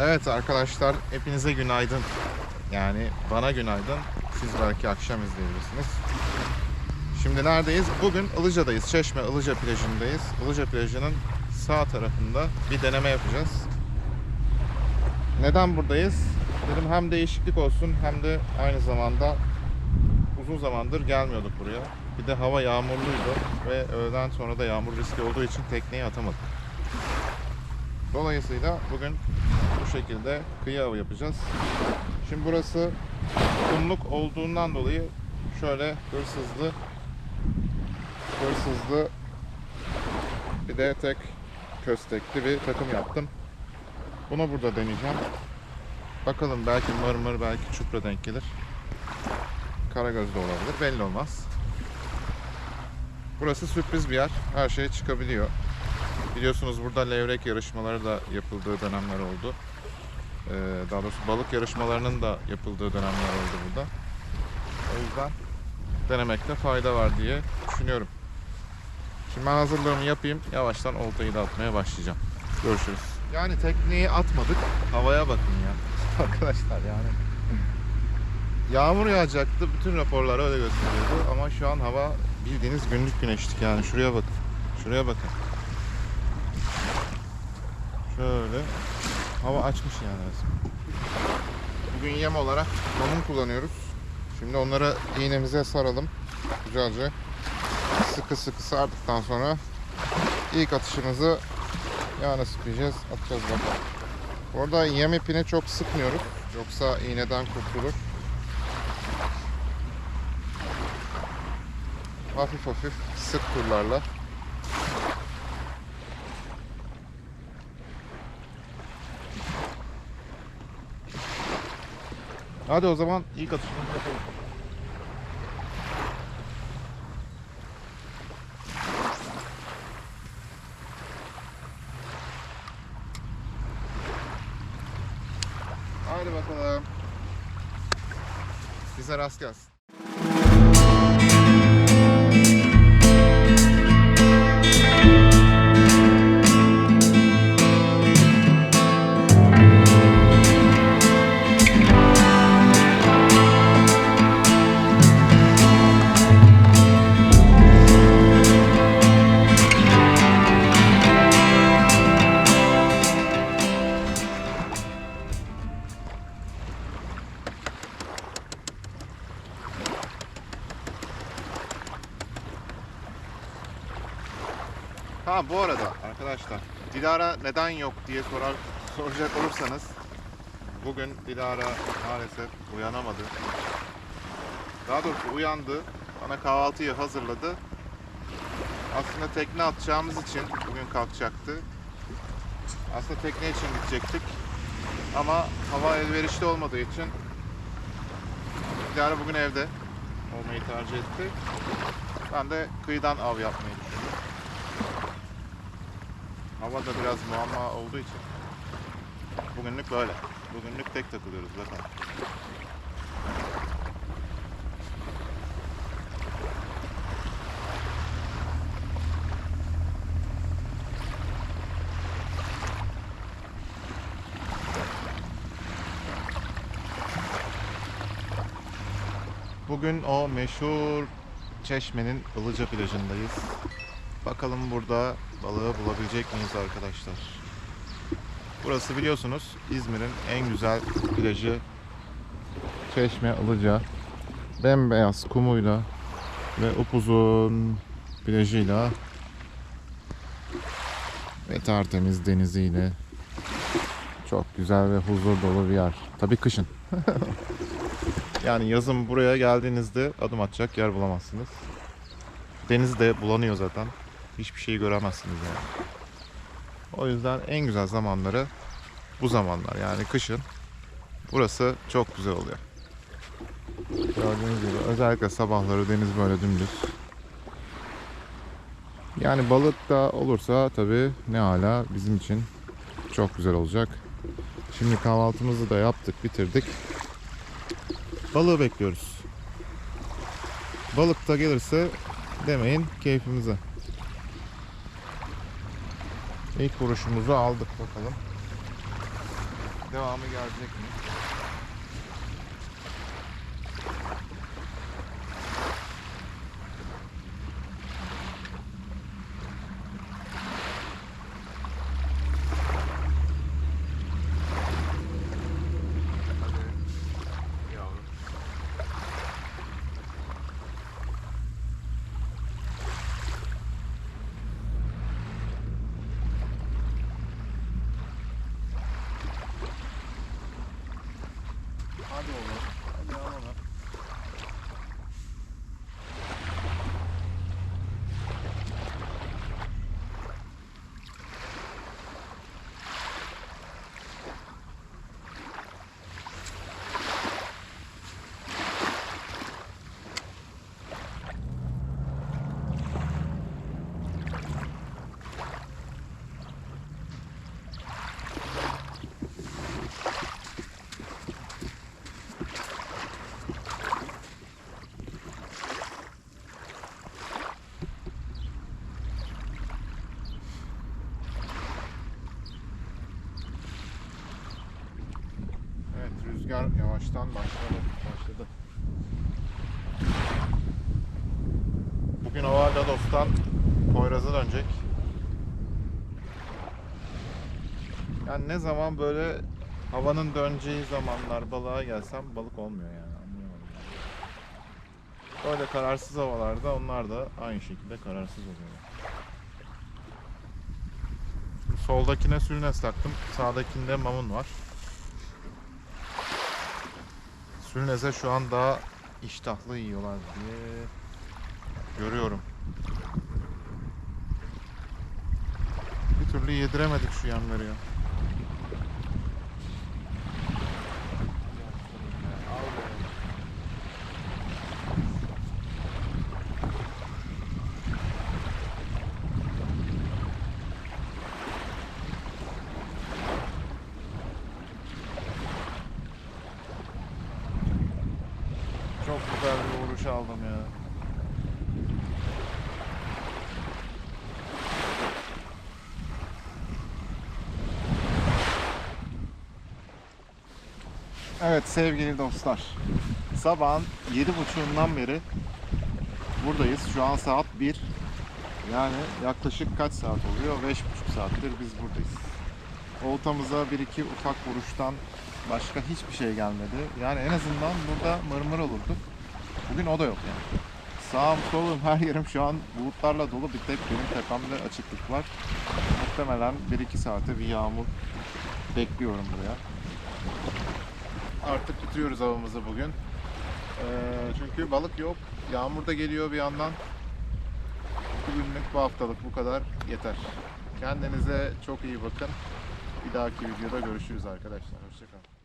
Evet arkadaşlar hepinize günaydın. Yani bana günaydın. Siz belki akşam izleyebilirsiniz. Şimdi neredeyiz? Bugün Ilıca'dayız. Çeşme Ilıca plajındayız. Ilıca plajının sağ tarafında bir deneme yapacağız. Neden buradayız? Dedim hem değişiklik olsun hem de aynı zamanda uzun zamandır gelmiyorduk buraya. Bir de hava yağmurluydu ve öğleden sonra da yağmur riski olduğu için tekneyi atamadık. Dolayısıyla bugün bu şekilde kıyı avı yapacağız. Şimdi burası kumluk olduğundan dolayı şöyle hırsızlı hırsızlı bir de tek köstekli bir takım yaptım. Bunu burada deneyeceğim. Bakalım belki mırmır belki çupra denk gelir. Karagöz de olabilir belli olmaz. Burası sürpriz bir yer. Her şey çıkabiliyor. Biliyorsunuz burada levrek yarışmaları da yapıldığı dönemler oldu. Ee, daha doğrusu balık yarışmalarının da yapıldığı dönemler oldu burada. O yüzden denemekte fayda var diye düşünüyorum. Şimdi ben hazırlığımı yapayım. Yavaştan oltayı da atmaya başlayacağım. Görüşürüz. Yani tekneyi atmadık. Havaya bakın ya. Arkadaşlar yani. Yağmur yağacaktı. Bütün raporlar öyle gösteriyordu. Ama şu an hava bildiğiniz günlük güneşlik yani. Şuraya bakın. Şuraya bakın. Şöyle. Hava açmış yani resmen. Bugün yem olarak mamun kullanıyoruz. Şimdi onları iğnemize saralım. Güzelce. Sıkı sıkı sardıktan sonra ilk atışımızı yağ sıkacağız. Atacağız bakalım. Orada yem ipini çok sıkmıyoruz. Yoksa iğneden kurtulur. Hafif hafif sık turlarla Hadi o zaman ilk atışımızı yapalım. Hadi bakalım. Bize rast gelsin. Ha bu arada arkadaşlar Dilara neden yok diye sorar soracak olursanız bugün Dilara maalesef uyanamadı. Daha doğrusu uyandı. Bana kahvaltıyı hazırladı. Aslında tekne atacağımız için bugün kalkacaktı. Aslında tekne için gidecektik. Ama hava elverişli olmadığı için Dilara bugün evde olmayı tercih etti. Ben de kıyıdan av yapmayı. Hava da biraz muamma olduğu için bugünlük böyle. Bugünlük tek takılıyoruz bakalım. Bugün o meşhur Çeşme'nin Ilıca plajındayız. Bakalım burada balığı bulabilecek miyiz arkadaşlar? Burası biliyorsunuz İzmir'in en güzel plajı. Çeşme Ilıca. Bembeyaz kumuyla ve upuzun plajıyla ve tertemiz deniziyle çok güzel ve huzur dolu bir yer. Tabii kışın. yani yazın buraya geldiğinizde adım atacak yer bulamazsınız. Deniz de bulanıyor zaten. Hiçbir şeyi göremezsiniz yani. O yüzden en güzel zamanları bu zamanlar yani kışın. Burası çok güzel oluyor. Gördüğünüz gibi özellikle sabahları deniz böyle dümdüz. Yani balık da olursa tabii ne hala bizim için çok güzel olacak. Şimdi kahvaltımızı da yaptık, bitirdik. Balığı bekliyoruz. Balık da gelirse demeyin keyfimize. İlk vuruşumuzu aldık bakalım. Devamı gelecek mi? Hadi yavrum. Hadi oğlum. Hadi al onu. Evet rüzgar yavaştan başladı. başladı. Bugün Ova Lados'tan Poyraz'a dönecek. Yani ne zaman böyle havanın döneceği zamanlar balığa gelsem balık olmuyor yani. Böyle kararsız havalarda onlar da aynı şekilde kararsız. Şimdi soldakine sülnes taktım. Sağdakinde mamun var. Sülneze şu an daha iştahlı yiyorlar diye görüyorum. Bir türlü yediremedik şu yemleri ya. Çok güzel bir vuruş aldım ya. Evet sevgili dostlar. Sabahın yedi buçuğundan beri buradayız. Şu an saat 1. Yani yaklaşık kaç saat oluyor? Beş buçuk saattir biz buradayız. Oltamıza bir iki ufak vuruştan başka hiçbir şey gelmedi. Yani en azından burada mırmır olurdu. Bugün o da yok yani. Sağım solum her yerim şu an bulutlarla dolu bir tek benim tepemde açıklık var. Muhtemelen 1-2 saate bir yağmur bekliyorum buraya. Artık bitiriyoruz avımızı bugün. Ee, çünkü balık yok. Yağmur da geliyor bir yandan. Bugünlük bu haftalık bu kadar yeter. Kendinize çok iyi bakın. Bir dahaki videoda görüşürüz arkadaşlar. Hoşçakalın.